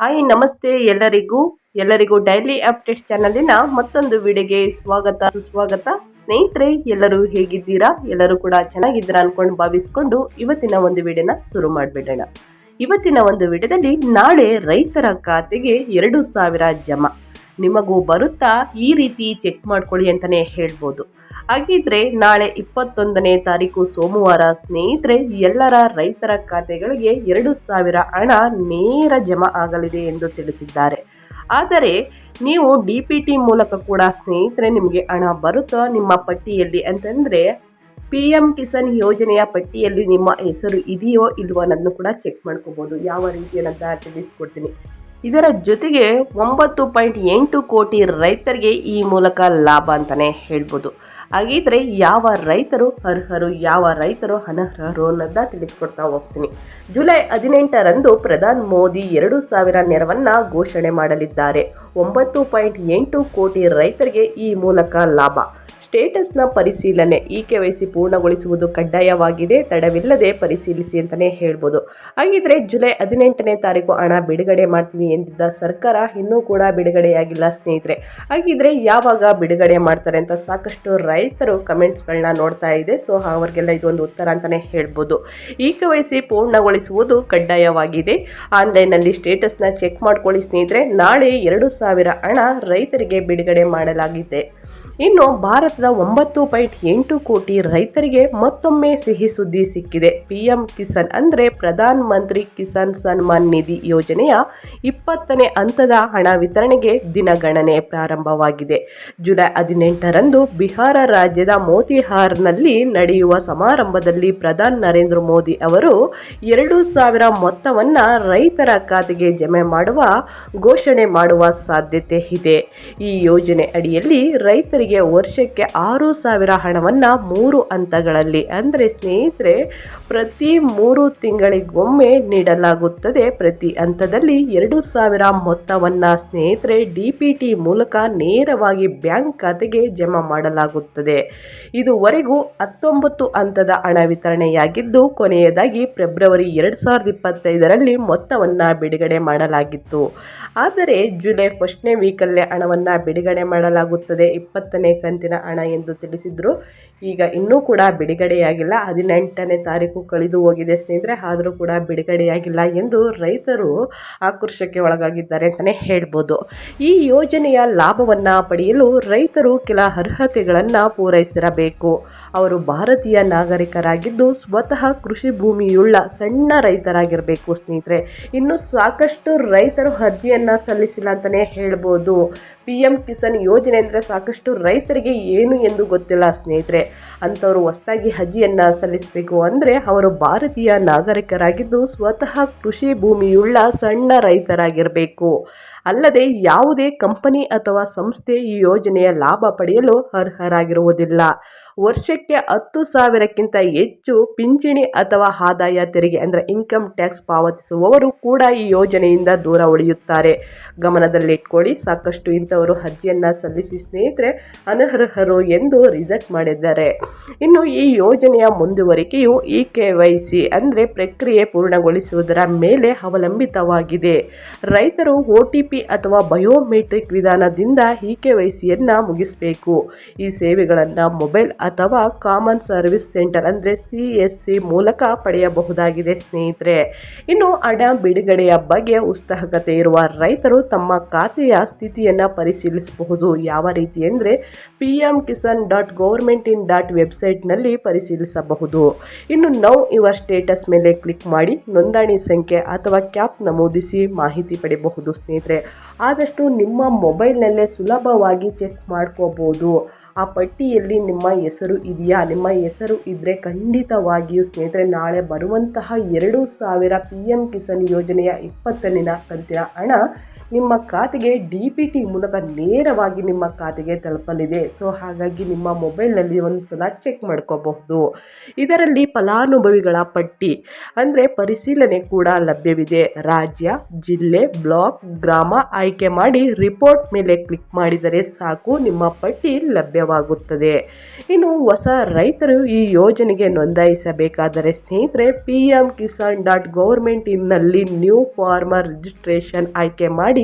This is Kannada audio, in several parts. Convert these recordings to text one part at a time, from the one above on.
ಹಾಯ್, ನಮಸ್ತೆ ಎಲ್ಲರಿಗೂ. ಎಲ್ಲರಿಗೂ ಡೈಲಿ ಅಪ್ಡೇಟ್ ಚಾನಲಿನ ಮತ್ತೊಂದು ವಿಡಿಯೋಗೆ ಸ್ವಾಗತ, ಸುಸ್ವಾಗತ. ಸ್ನೇಹಿತರೆ, ಎಲ್ಲರೂ ಹೇಗಿದ್ದೀರಾ? ಎಲ್ಲರೂ ಕೂಡ ಚೆನ್ನಾಗಿದ್ದೀರಾ ಅನ್ಕೊಂಡು ಭಾವಿಸ್ಕೊಂಡು ಇವತ್ತಿನ ಒಂದು ವಿಡಿಯೋನ ಶುರು ಮಾಡಿಬಿಡೋಣ. ಇವತ್ತಿನ ಒಂದು ವಿಡಿಯೋದಲ್ಲಿ ನಾಳೆ ರೈತರ ಖಾತೆಗೆ ಎರಡು ಸಾವಿರ ಜಮಾ. ನಿಮಗೂ ಬರುತ್ತಾ? ಈ ರೀತಿ ಚೆಕ್ ಮಾಡ್ಕೊಳ್ಳಿ ಅಂತಲೇ ಹೇಳ್ಬೋದು. ಹಾಗಿದ್ರೆ ನಾಳೆ ಇಪ್ಪತ್ತೊಂದನೇ ತಾರೀಕು ಸೋಮವಾರ ಸ್ನೇಹಿತರೆ, ಎಲ್ಲರ ರೈತರ ಖಾತೆಗಳಿಗೆ ಎರಡು ಸಾವಿರ ಹಣ ನೇರ ಜಮಾ ಆಗಲಿದೆ ಎಂದು ತಿಳಿಸಿದ್ದಾರೆ. ಆದರೆ ನೀವು ಡಿ ಪಿ ಟಿ ಮೂಲಕ ಕೂಡ ಸ್ನೇಹಿತರೆ ನಿಮಗೆ ಹಣ ಬರುತ್ತೋ? ನಿಮ್ಮ ಪಟ್ಟಿಯಲ್ಲಿ ಅಂತಂದರೆ ಪಿ ಎಂ ಕಿಸಾನ್ ಯೋಜನೆಯ ಪಟ್ಟಿಯಲ್ಲಿ ನಿಮ್ಮ ಹೆಸರು ಇದೆಯೋ ಇಲ್ವೋ ಅನ್ನೋದನ್ನು ಕೂಡ ಚೆಕ್ ಮಾಡ್ಕೋಬೋದು. ಯಾವ ರೀತಿ ಅಂತ ತಿಳಿಸ್ಕೊಡ್ತೀನಿ. ಇದರ ಜೊತೆಗೆ ಒಂಬತ್ತು ಪಾಯಿಂಟ್ ಎಂಟು ಕೋಟಿ ರೈತರಿಗೆ ಈ ಮೂಲಕ ಲಾಭ ಅಂತಲೇ ಹೇಳ್ಬೋದು. ಹಾಗಿದ್ರೆ ಯಾವ ರೈತರು ಅರ್ಹರು, ಯಾವ ರೈತರು ಅನರ್ಹರು ಅನ್ನೋದನ್ನ ತಿಳಿಸ್ಕೊಡ್ತಾ ಹೋಗ್ತೀನಿ. ಜುಲೈ ಹದಿನೆಂಟರಂದು ಪ್ರಧಾನ್ ಮೋದಿ ಎರಡು ಸಾವಿರ ನೆರವನ್ನು ಘೋಷಣೆ ಮಾಡಲಿದ್ದಾರೆ. ಒಂಬತ್ತು ಪಾಯಿಂಟ್ ಎಂಟು ಕೋಟಿ ರೈತರಿಗೆ ಈ ಮೂಲಕ ಲಾಭ. ಸ್ಟೇಟಸ್ನ ಪರಿಶೀಲನೆ ಇ ಕೆ ವೈ ಸಿ ಪೂರ್ಣಗೊಳಿಸುವುದು ಕಡ್ಡಾಯವಾಗಿದೆ, ತಡವಿಲ್ಲದೆ ಪರಿಶೀಲಿಸಿ ಅಂತಲೇ ಹೇಳ್ಬೋದು. ಹಾಗಿದ್ರೆ ಜುಲೈ ಹದಿನೆಂಟನೇ ತಾರೀಕು ಹಣ ಬಿಡುಗಡೆ ಮಾಡ್ತೀವಿ ಎಂದಿದ್ದ ಸರ್ಕಾರ ಇನ್ನೂ ಕೂಡ ಬಿಡುಗಡೆಯಾಗಿಲ್ಲ ಸ್ನೇಹಿತರೆ. ಹಾಗಿದ್ರೆ ಯಾವಾಗ ಬಿಡುಗಡೆ ಮಾಡ್ತಾರೆ ಅಂತ ಸಾಕಷ್ಟು ರೈತರು ಕಮೆಂಟ್ಸ್ಗಳನ್ನ ನೋಡ್ತಾ ಇದೆ. ಸೊ, ಅವರಿಗೆಲ್ಲ ಇದೊಂದು ಉತ್ತರ ಅಂತಲೇ ಹೇಳ್ಬೋದು. ಇ ಕೆ ವೈ ಸಿ ಪೂರ್ಣಗೊಳಿಸುವುದು ಕಡ್ಡಾಯವಾಗಿದೆ. ಆನ್ಲೈನ್ನಲ್ಲಿ ಸ್ಟೇಟಸ್ನ ಚೆಕ್ ಮಾಡ್ಕೊಳ್ಳಿ ಸ್ನೇಹಿತರೆ. ನಾಳೆ ಎರಡು ಸಾವಿರ ಹಣ ರೈತರಿಗೆ ಬಿಡುಗಡೆ ಮಾಡಲಾಗಿದೆ. ಇನ್ನು ಭಾರತದ ಒಂಬತ್ತು ಪಾಯಿಂಟ್ ಎಂಟು ಕೋಟಿ ರೈತರಿಗೆ ಮತ್ತೊಮ್ಮೆ ಸಿಹಿ ಸುದ್ದಿ ಸಿಕ್ಕಿದೆ. ಪಿಎಂ ಕಿಸಾನ್ ಅಂದರೆ ಪ್ರಧಾನ ಮಂತ್ರಿ ಕಿಸಾನ್ ಸನ್ಮಾನ್ ನಿಧಿ ಯೋಜನೆಯ ಇಪ್ಪತ್ತನೇ ಹಂತದ ಹಣ ವಿತರಣೆಗೆ ದಿನಗಣನೆ ಪ್ರಾರಂಭವಾಗಿದೆ. ಜುಲೈ ಹದಿನೆಂಟರಂದು ಬಿಹಾರ ರಾಜ್ಯದ ಮೋತಿಹಾರ್ನಲ್ಲಿ ನಡೆಯುವ ಸಮಾರಂಭದಲ್ಲಿ ಪ್ರಧಾನಿ ನರೇಂದ್ರ ಮೋದಿ ಅವರು ಎರಡು ಸಾವಿರ ಮೊತ್ತವನ್ನು ರೈತರ ಖಾತೆಗೆ ಜಮೆ ಮಾಡುವ ಘೋಷಣೆ ಮಾಡುವ ಸಾಧ್ಯತೆ ಇದೆ. ಈ ಯೋಜನೆ ಅಡಿಯಲ್ಲಿ ರೈತರಿಗೆ ವರ್ಷಕ್ಕೆ ಆರು ಸಾವಿರ ಹಣವನ್ನು ಮೂರು ಹಂತಗಳಲ್ಲಿ, ಅಂದರೆ ಸ್ನೇಹಿತರೆ, ಪ್ರತಿ ಮೂರು ತಿಂಗಳಿಗೊಮ್ಮೆ ನೀಡಲಾಗುತ್ತದೆ. ಪ್ರತಿ ಹಂತದಲ್ಲಿ ಎರಡು ಸಾವಿರ ಮೊತ್ತವನ್ನು ಸ್ನೇಹಿತರೆ, ಡಿ ಪಿ ಟಿ ಮೂಲಕ ನೇರವಾಗಿ ಬ್ಯಾಂಕ್ ಖಾತೆಗೆ ಜಮಾ ಮಾಡಲಾಗುತ್ತದೆ. ಇದುವರೆಗೂ ಹತ್ತೊಂಬತ್ತು ಹಂತದ ಹಣ ವಿತರಣೆಯಾಗಿದ್ದು, ಕೊನೆಯದಾಗಿ ಫೆಬ್ರವರಿ ಎರಡು ಸಾವಿರದ ಇಪ್ಪತ್ತೈದರಲ್ಲಿ ಮೊತ್ತವನ್ನು ಬಿಡುಗಡೆ ಮಾಡಲಾಗಿತ್ತು. ಆದರೆ ಜುಲೈ ಫಸ್ಟ್ನೇ ವೀಕಲ್ಲೇ ಹಣವನ್ನು ಬಿಡುಗಡೆ ಮಾಡಲಾಗುತ್ತದೆ. ಇಪ್ಪತ್ತನೇ ಕಂತಿನ ಹಣ ಎಂದು ತಿಳಿಸಿದರು. ಈಗ ಇನ್ನೂ ಕೂಡ ಬಿಡುಗಡೆಯಾಗಿಲ್ಲ. ಹದಿನೆಂಟನೇ ತಾರೀಕು ಕಳೆದು ಹೋಗಿದೆ ಸ್ನೇಹಿತರೆ. ಆದರೂ ಕೂಡ ಬಿಡುಗಡೆಯಾಗಿಲ್ಲ ಎಂದು ರೈತರು ಆಕ್ರೋಶಕ್ಕೆ ಒಳಗಾಗಿದ್ದಾರೆ ಅಂತಲೇ ಹೇಳ್ಬೋದು. ಈ ಯೋಜನೆಯ ಲಾಭವನ್ನು ಪಡೆಯಲು ರೈತರು ಕೆಲ ಅರ್ಹತೆಗಳನ್ನು ಪೂರೈಸಿರಬೇಕು. ಅವರು ಭಾರತೀಯ ನಾಗರಿಕರಾಗಿದ್ದು ಸ್ವತಃ ಕೃಷಿ ಭೂಮಿಯುಳ್ಳ ಸಣ್ಣ ರೈತರಾಗಿರಬೇಕು ಸ್ನೇಹಿತರೆ. ಇನ್ನು ಸಾಕಷ್ಟು ರೈತರು ಅರ್ಜಿಯನ್ನು ಸಲ್ಲಿಸಿಲ್ಲ ಅಂತಲೇ ಹೇಳ್ಬೋದು. ಪಿ ಎಂ ಕಿಸಾನ್ ಯೋಜನೆ ಅಂದರೆ ಸಾಕಷ್ಟು ರೈತರಿಗೆ ಏನು ಎಂದು ಗೊತ್ತಿಲ್ಲ ಸ್ನೇಹಿತರೆ. ಅಂಥವರು ಹೊಸದಾಗಿ ಅರ್ಜಿಯನ್ನು ಸಲ್ಲಿಸಬೇಕು ಅಂದರೆ ಅವರು ಭಾರತೀಯ ನಾಗರಿಕರಾಗಿದ್ದು ಸ್ವತಃ ಕೃಷಿ ಭೂಮಿಯುಳ್ಳ ಸಣ್ಣ ರೈತರಾಗಿರಬೇಕು. ಅಲ್ಲದೆ ಯಾವುದೇ ಕಂಪನಿ ಅಥವಾ ಸಂಸ್ಥೆ ಈ ಯೋಜನೆಯ ಲಾಭ ಪಡೆಯಲು ಅರ್ಹರಾಗಿರುವುದಿಲ್ಲ. ವರ್ಷಕ್ಕೆ ಹತ್ತು ಸಾವಿರಕ್ಕಿಂತ ಹೆಚ್ಚು ಪಿಂಚಣಿ ಅಥವಾ ಆದಾಯ ತೆರಿಗೆ ಅಂದರೆ ಇನ್ಕಮ್ ಟ್ಯಾಕ್ಸ್ ಪಾವತಿಸುವವರು ಕೂಡ ಈ ಯೋಜನೆಯಿಂದ ದೂರ ಉಳಿಯುತ್ತಾರೆ. ಗಮನದಲ್ಲಿಟ್ಕೊಳ್ಳಿ, ಸಾಕಷ್ಟು ಇಂಥವರು ಅರ್ಜಿಯನ್ನು ಸಲ್ಲಿಸಿ ಸ್ನೇಹಿತರೆ ಅನರ್ಹರು ಎಂದು ರಿಜೆಕ್ಟ್ ಮಾಡಿದ್ದಾರೆ. ಇನ್ನು ಈ ಯೋಜನೆಯ ಮುಂದುವರಿಕೆಯು ಇ ಕೆ ವೈ ಸಿ ಅಂದರೆ ಪ್ರಕ್ರಿಯೆ ಪೂರ್ಣಗೊಳಿಸುವುದರ ಮೇಲೆ ಅವಲಂಬಿತವಾಗಿದೆ. ರೈತರು ಒ ಟಿ ಪಿ ಅಥವಾ ಬಯೋಮೆಟ್ರಿಕ್ ವಿಧಾನದಿಂದ ಇ ಕೆ ವೈ ಸಿಯನ್ನು ಮುಗಿಸಬೇಕು. ಈ ಸೇವೆಗಳನ್ನು ಮೊಬೈಲ್ ಅಥವಾ ಕಾಮನ್ ಸರ್ವಿಸ್ ಸೆಂಟರ್ ಅಂದರೆ ಸಿ ಎಸ್ ಸಿ ಮೂಲಕ ಪಡೆಯಬಹುದಾಗಿದೆ ಸ್ನೇಹಿತರೆ. ಇನ್ನು ಹಣ ಬಿಡುಗಡೆಯ ಬಗ್ಗೆ ಉತ್ಸಾಹಕತೆ ಇರುವ ರೈತರು ತಮ್ಮ ಖಾತೆಯ ಸ್ಥಿತಿಯನ್ನು ಪರಿಶೀಲಿಸಬಹುದು. ಯಾವ ರೀತಿ ಅಂದರೆ P M Kisan dot government in dot ವೆಬ್ಸೈಟ್ನಲ್ಲಿ ಪರಿಶೀಲಿಸಬಹುದು. ಇನ್ನು ನೌ ಯುವರ್ ಸ್ಟೇಟಸ್ ಮೇಲೆ ಕ್ಲಿಕ್ ಮಾಡಿ ನೋಂದಣಿ ಸಂಖ್ಯೆ ಅಥವಾ ಕ್ಯಾಪ್ ನಮೂದಿಸಿ ಮಾಹಿತಿ ಪಡೆಯಬಹುದು ಸ್ನೇಹಿತರೆ. ಆದಷ್ಟು ನಿಮ್ಮ ಮೊಬೈಲ್ನಲ್ಲೇ ಸುಲಭವಾಗಿ ಚೆಕ್ ಮಾಡ್ಕೋಬೋದು. ಆ ಪಟ್ಟಿಯಲ್ಲಿ ನಿಮ್ಮ ಹೆಸರು ಇದೆಯಾ? ನಿಮ್ಮ ಹೆಸರು ಇದ್ದರೆ ಖಂಡಿತವಾಗಿಯೂ ಸ್ನೇಹಿತರೆ, ನಾಳೆ ಬರುವಂತಹ ಎರಡು ಸಾವಿರ ಪಿ ಎಂ ಕಿಸಾನ್ ಯೋಜನೆಯ ಇಪ್ಪತ್ತನೇ ಕಂತಿನ ಹಣ ನಿಮ್ಮ ಖಾತೆಗೆ ಡಿ ಪಿ ಟಿ ಮೂಲಕ ನೇರವಾಗಿ ನಿಮ್ಮ ಖಾತೆಗೆ ತಲುಪಲಿದೆ. ಸೊ, ಹಾಗಾಗಿ ನಿಮ್ಮ ಮೊಬೈಲ್ನಲ್ಲಿ ಒಂದು ಸಲ ಚೆಕ್ ಮಾಡ್ಕೋಬಹುದು. ಇದರಲ್ಲಿ ಫಲಾನುಭವಿಗಳ ಪಟ್ಟಿ ಅಂದರೆ ಪರಿಶೀಲನೆ ಕೂಡ ಲಭ್ಯವಿದೆ. ರಾಜ್ಯ, ಜಿಲ್ಲೆ, ಬ್ಲಾಕ್, ಗ್ರಾಮ ಆಯ್ಕೆ ಮಾಡಿ ರಿಪೋರ್ಟ್ ಮೇಲೆ ಕ್ಲಿಕ್ ಮಾಡಿದರೆ ಸಾಕು, ನಿಮ್ಮ ಪಟ್ಟಿ ಲಭ್ಯವಾಗುತ್ತದೆ. ಇನ್ನು ಹೊಸ ರೈತರು ಈ ಯೋಜನೆಗೆ ನೋಂದಾಯಿಸಬೇಕಾದರೆ ಸ್ನೇಹಿತರೆ, P M Kisan dot government ಇನ್ನಲ್ಲಿ new farmer registration ಆಯ್ಕೆ ಮಾಡಿ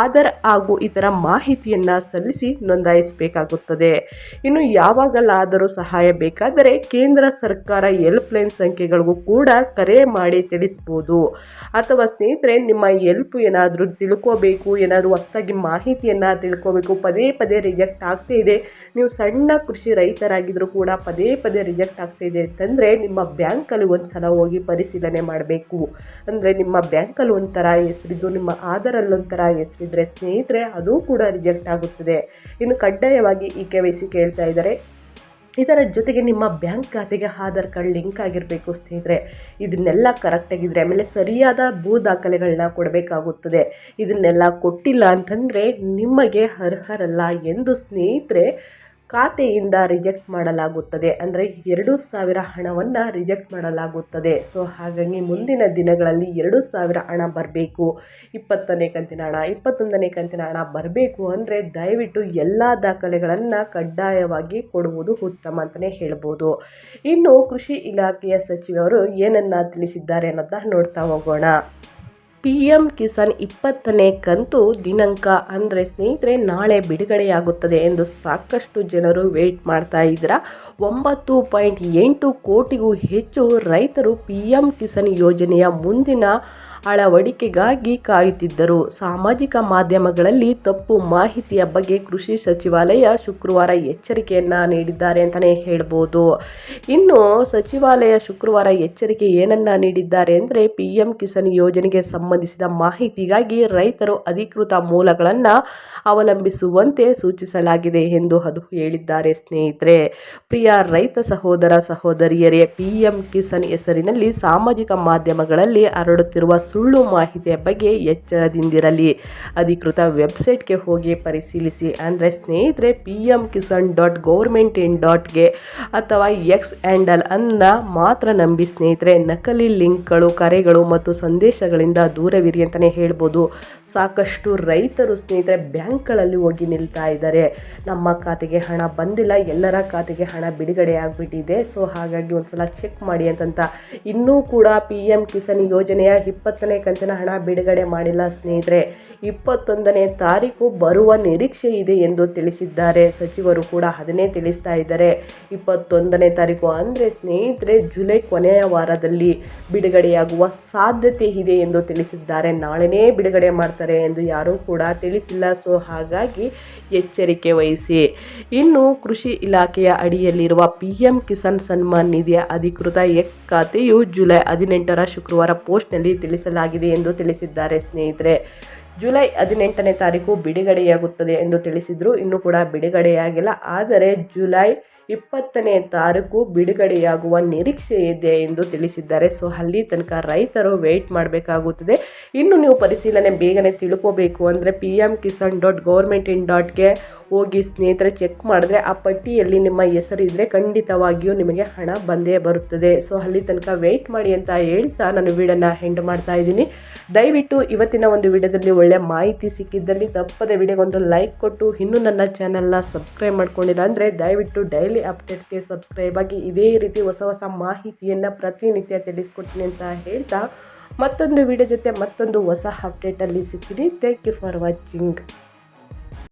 ಆಧಾರ್ ಹಾಗೂ ಇತರ ಮಾಹಿತಿಯನ್ನು ಸಲ್ಲಿಸಿ ನೋಂದಾಯಿಸಬೇಕಾಗುತ್ತದೆ. ಇನ್ನು ಯಾವಾಗಲಾದರೂ ಸಹಾಯ ಬೇಕಾದರೆ ಕೇಂದ್ರ ಸರ್ಕಾರ ಹೆಲ್ಪ್ಲೈನ್ ಸಂಖ್ಯೆಗಳಿಗೂ ಕೂಡ ಕರೆ ಮಾಡಿ ತಿಳಿಸ್ಬೋದು. ಅಥವಾ ಸ್ನೇಹಿತರೆ, ನಿಮ್ಮ ಹೆಲ್ಪ್ ಏನಾದರೂ ತಿಳ್ಕೋಬೇಕು, ಏನಾದರೂ ಹೊಸದಾಗಿ ಮಾಹಿತಿಯನ್ನು ತಿಳ್ಕೋಬೇಕು, ಪದೇ ಪದೇ ರಿಜೆಕ್ಟ್ ಆಗ್ತಾ ಇದೆ, ನೀವು ಸಣ್ಣ ಕೃಷಿ ರೈತರಾಗಿದ್ದರೂ ಕೂಡ ಪದೇ ಪದೇ ರಿಜೆಕ್ಟ್ ಆಗ್ತಾ ಇದೆ ಅಂತಂದರೆ ನಿಮ್ಮ ಬ್ಯಾಂಕಲ್ಲಿ ಒಂದು ಸಲ ಹೋಗಿ ಪರಿಶೀಲನೆ ಮಾಡಬೇಕು. ಅಂದರೆ ನಿಮ್ಮ ಬ್ಯಾಂಕಲ್ಲಿ ಒಂಥರ ಹೆಸರಿದ್ದು, ನಿಮ್ಮ ಆಧಾರಲ್ಲಿ ಒಂಥರ ಹೆಸರಿದ್ರೆ ಸ್ನೇಹಿತರೆ, ಅದು ಕೂಡ ರಿಜೆಕ್ಟ್ ಆಗುತ್ತದೆ. ಇನ್ನು ಕಡ್ಡಾಯವಾಗಿ ಈ ಕೆ ವೈ ಸಿ ಕೇಳ್ತಾ ಇದ್ದಾರೆ. ಇದರ ಜೊತೆಗೆ ನಿಮ್ಮ ಬ್ಯಾಂಕ್ ಖಾತೆಗೆ ಆಧಾರ್ ಕಾರ್ಡ್ ಲಿಂಕ್ ಆಗಿರಬೇಕು ಸ್ನೇಹಿತರೆ. ಇದನ್ನೆಲ್ಲ ಕರೆಕ್ಟಾಗಿದ್ದರೆ ಆಮೇಲೆ ಸರಿಯಾದ ಭೂ ದಾಖಲೆಗಳನ್ನ ಕೊಡಬೇಕಾಗುತ್ತದೆ. ಇದನ್ನೆಲ್ಲ ಕೊಟ್ಟಿಲ್ಲ ಅಂತಂದರೆ ನಿಮಗೆ ಅರ್ಹರಲ್ಲ ಎಂದು ಸ್ನೇಹಿತರೆ ಖಾತೆಯಿಂದ ರಿಜೆಕ್ಟ್ ಮಾಡಲಾಗುತ್ತದೆ. ಅಂದರೆ ಎರಡು ಸಾವಿರ ಹಣವನ್ನು ರಿಜೆಕ್ಟ್ ಮಾಡಲಾಗುತ್ತದೆ. ಸೊ, ಹಾಗಾಗಿ ಮುಂದಿನ ದಿನಗಳಲ್ಲಿ ಎರಡು ಸಾವಿರ ಹಣ ಬರಬೇಕು. ಇಪ್ಪತ್ತನೇ ಕಂತಿನ ಹಣ, ಇಪ್ಪತ್ತೊಂದನೇ ಕಂತಿನ ಹಣ ಬರಬೇಕು ಅಂದರೆ ದಯವಿಟ್ಟು ಎಲ್ಲ ದಾಖಲೆಗಳನ್ನು ಕಡ್ಡಾಯವಾಗಿ ಕೊಡುವುದು ಉತ್ತಮ ಅಂತಲೇ ಹೇಳ್ಬೋದು. ಇನ್ನು ಕೃಷಿ ಇಲಾಖೆಯ ಸಚಿವರು ಏನನ್ನು ತಿಳಿಸಿದ್ದಾರೆ ಅನ್ನೋದನ್ನ ನೋಡ್ತಾ ಹೋಗೋಣ. ಪಿ ಎಂ ಕಿಸಾನ್ ಇಪ್ಪತ್ತನೇ ಕಂತು ದಿನಾಂಕ ಅಂದರೆ ಸ್ನೇಹಿತರೆ ನಾಳೆ ಬಿಡುಗಡೆಯಾಗುತ್ತದೆ ಎಂದು ಸಾಕಷ್ಟು ಜನರು ವೇಟ್ ಮಾಡ್ತಾ ಇದ್ದೀರಾ? ಒಂಬತ್ತು ಪಾಯಿಂಟ್ ಎಂಟು ಕೋಟಿಗೂ ಹೆಚ್ಚು ರೈತರು ಪಿ ಎಂ ಕಿಸಾನ್ ಯೋಜನೆಯ ಮುಂದಿನ ಅಳವಡಿಕೆಗಾಗಿ ಕಾಯುತ್ತಿದ್ದರು. ಸಾಮಾಜಿಕ ಮಾಧ್ಯಮಗಳಲ್ಲಿ ತಪ್ಪು ಮಾಹಿತಿಯ ಬಗ್ಗೆ ಕೃಷಿ ಸಚಿವಾಲಯ ಶುಕ್ರವಾರ ಎಚ್ಚರಿಕೆಯನ್ನ ನೀಡಿದ್ದಾರೆ ಅಂತಲೇ ಹೇಳ್ಬೋದು. ಇನ್ನು ಸಚಿವಾಲಯ ಶುಕ್ರವಾರ ಎಚ್ಚರಿಕೆ ಏನನ್ನ ನೀಡಿದ್ದಾರೆ ಅಂದರೆ ಪಿ ಎಂ ಕಿಸಾನ್ ಯೋಜನೆಗೆ ಸಂಬಂಧಿಸಿದ ಮಾಹಿತಿಗಾಗಿ ರೈತರು ಅಧಿಕೃತ ಮೂಲಗಳನ್ನು ಅವಲಂಬಿಸುವಂತೆ ಸೂಚಿಸಲಾಗಿದೆ ಎಂದು ಅದು ಹೇಳಿದ್ದಾರೆ ಸ್ನೇಹಿತರೆ. ಪ್ರಿಯ ರೈತ ಸಹೋದರ ಸಹೋದರಿಯರೇ ಪಿ ಎಂ ಕಿಸಾನ್ ಹೆಸರಿನಲ್ಲಿ ಸಾಮಾಜಿಕ ಮಾಧ್ಯಮಗಳಲ್ಲಿ ಹರಡುತ್ತಿರುವ ಸುಳ್ಳು ಮಾಹಿತಿಯ ಬಗ್ಗೆ ಎಚ್ಚರದಿಂದಿರಲಿ. ಅಧಿಕೃತ ವೆಬ್ಸೈಟ್ಗೆ ಹೋಗಿ ಪರಿಶೀಲಿಸಿ. ಅಂದರೆ ಸ್ನೇಹಿತರೆ P M Kisan dot government in ಡಾಟ್ಗೆ ಅಥವಾ ಎಕ್ಸ್ ಹ್ಯಾಂಡಲ್ ಅನ್ನ ಮಾತ್ರ ನಂಬಿ ಸ್ನೇಹಿತರೆ, ನಕಲಿ ಲಿಂಕ್ಗಳು, ಕರೆಗಳು ಮತ್ತು ಸಂದೇಶಗಳಿಂದ ದೂರವಿರಿ ಅಂತಲೇ ಹೇಳ್ಬೋದು. ಸಾಕಷ್ಟು ರೈತರು ಸ್ನೇಹಿತರೆ, ಬ್ಯಾಂಕ್ಗಳಲ್ಲಿ ಹೋಗಿ ನಿಲ್ತಾ ಇದ್ದಾರೆ. ನಮ್ಮ ಖಾತೆಗೆ ಹಣ ಬಂದಿಲ್ಲ, ಎಲ್ಲರ ಖಾತೆಗೆ ಹಣ ಬಿಡುಗಡೆ ಆಗಿಬಿಟ್ಟಿದೆ. ಸೊ ಹಾಗಾಗಿ ಒಂದು ಸಲ ಚೆಕ್ ಮಾಡಿ ಅಂತಂತ. ಇನ್ನೂ ಕೂಡ ಪಿ ಎಂ ಕಿಸಾನ್ ಯೋಜನೆಯ ಇಪ್ಪತ್ತು ಇಪ್ಪತ್ತನೇ ಕಂತಿನ ಹಣ ಬಿಡುಗಡೆ ಮಾಡಿಲ್ಲ ಸ್ನೇಹಿತರೆ. ಇಪ್ಪತ್ತೊಂದನೇ ತಾರೀಕು ಬರುವ ನಿರೀಕ್ಷೆ ಇದೆ ಎಂದು ತಿಳಿಸಿದ್ದಾರೆ. ಸಚಿವರು ಕೂಡ ಅದನ್ನೇ ತಿಳಿಸ್ತಾ ಇದ್ದಾರೆ. ಇಪ್ಪತ್ತೊಂದನೇ ತಾರೀಕು ಅಂದರೆ ಸ್ನೇಹಿತರೆ ಜುಲೈ ಕೊನೆಯ ವಾರದಲ್ಲಿ ಬಿಡುಗಡೆಯಾಗುವ ಸಾಧ್ಯತೆ ಇದೆ ಎಂದು ತಿಳಿಸಿದ್ದಾರೆ. ನಾಳೆನೇ ಬಿಡುಗಡೆ ಮಾಡ್ತಾರೆ ಎಂದು ಯಾರೂ ಕೂಡ ತಿಳಿಸಿಲ್ಲ. ಸೊ, ಹಾಗಾಗಿ ಎಚ್ಚರಿಕೆ ವಹಿಸಿ. ಇನ್ನು ಕೃಷಿ ಇಲಾಖೆಯ ಅಡಿಯಲ್ಲಿರುವ ಪಿ ಎಂ ಕಿಸಾನ್ ಸನ್ಮಾನ್ ನಿಧಿಯ ಅಧಿಕೃತ ಎಕ್ಸ್ ಖಾತೆಯು ಜುಲೈ ಹದಿನೆಂಟರ ಶುಕ್ರವಾರ ಪೋಸ್ಟ್ನಲ್ಲಿ ತಿಳಿಸಲಾಗಿದೆ ಎಂದು ತಿಳಿಸಿದ್ದಾರೆ ಸ್ನೇಹಿತರೆ. ಜುಲೈ ಹದಿನೆಂಟನೇ ತಾರೀಕು ಬಿಡುಗಡೆಯಾಗುತ್ತದೆ ಎಂದು ತಿಳಿಸಿದರು. ಇನ್ನೂ ಕೂಡ ಬಿಡುಗಡೆಯಾಗಿಲ್ಲ. ಆದರೆ ಜುಲೈ ಇಪ್ಪತ್ತನೇ ತಾರೀಕು ಬಿಡುಗಡೆಯಾಗುವ ನಿರೀಕ್ಷೆ ಇದೆ ಎಂದು ತಿಳಿಸಿದ್ದಾರೆ. ಸೊ, ಅಲ್ಲಿ ತನಕ ರೈತರು ವೆಯ್ಟ್ ಮಾಡಬೇಕಾಗುತ್ತದೆ. ಇನ್ನು ನೀವು ಪರಿಶೀಲನೆ ಬೇಗನೆ ತಿಳ್ಕೋಬೇಕು ಅಂದರೆ P M Kisan dot government in ಡಾಟ್ಗೆ ಹೋಗಿ ಸ್ನೇಹಿತರೆ ಚೆಕ್ ಮಾಡಿದ್ರೆ ಆ ಪಟ್ಟಿಯಲ್ಲಿ ನಿಮ್ಮ ಹೆಸರು ಇದ್ದರೆ ಖಂಡಿತವಾಗಿಯೂ ನಿಮಗೆ ಹಣ ಬಂದೇ ಬರುತ್ತದೆ. ಸೊ, ಅಲ್ಲಿ ತನಕ ವೆಯ್ಟ್ ಮಾಡಿ ಅಂತ ಹೇಳ್ತಾ ನಾನು ವೀಡಿಯೋನ ಹೆಂಡ್ ಮಾಡ್ತಾ ಇದ್ದೀನಿ. ದಯವಿಟ್ಟು ಇವತ್ತಿನ ಒಂದು ವಿಡಿಯೋದಲ್ಲಿ ಒಳ್ಳೆ ಮಾಹಿತಿ ಸಿಕ್ಕಿದ್ದಲ್ಲಿ ತಪ್ಪದೆ ವಿಡಿಯೋಗೊಂದು ಲೈಕ್ ಕೊಟ್ಟು, ಇನ್ನೂ ನನ್ನ ಚಾನಲ್ನ ಸಬ್ಸ್ಕ್ರೈಬ್ ಮಾಡ್ಕೊಂಡಿಲ್ಲ ಅಂದರೆ ದಯವಿಟ್ಟು ಡೈಲಿ ಅಪ್ಡೇಟ್ಸ್ಗೆ ಸಬ್ಸ್ಕ್ರೈಬ್ ಆಗಿ ಇದೇ ರೀತಿ ಹೊಸ ಹೊಸ ಮಾಹಿತಿಯನ್ನು ಪ್ರತಿನಿತ್ಯ ತಿಳಿಸ್ಕೊಡ್ತೀನಿ ಅಂತ ಹೇಳ್ತಾ ಮತ್ತೊಂದು ವಿಡಿಯೋ ಜೊತೆ ಮತ್ತೊಂದು ಹೊಸ ಅಪ್ಡೇಟಲ್ಲಿ ಸಿಗ್ತೀನಿ. Thank you for watching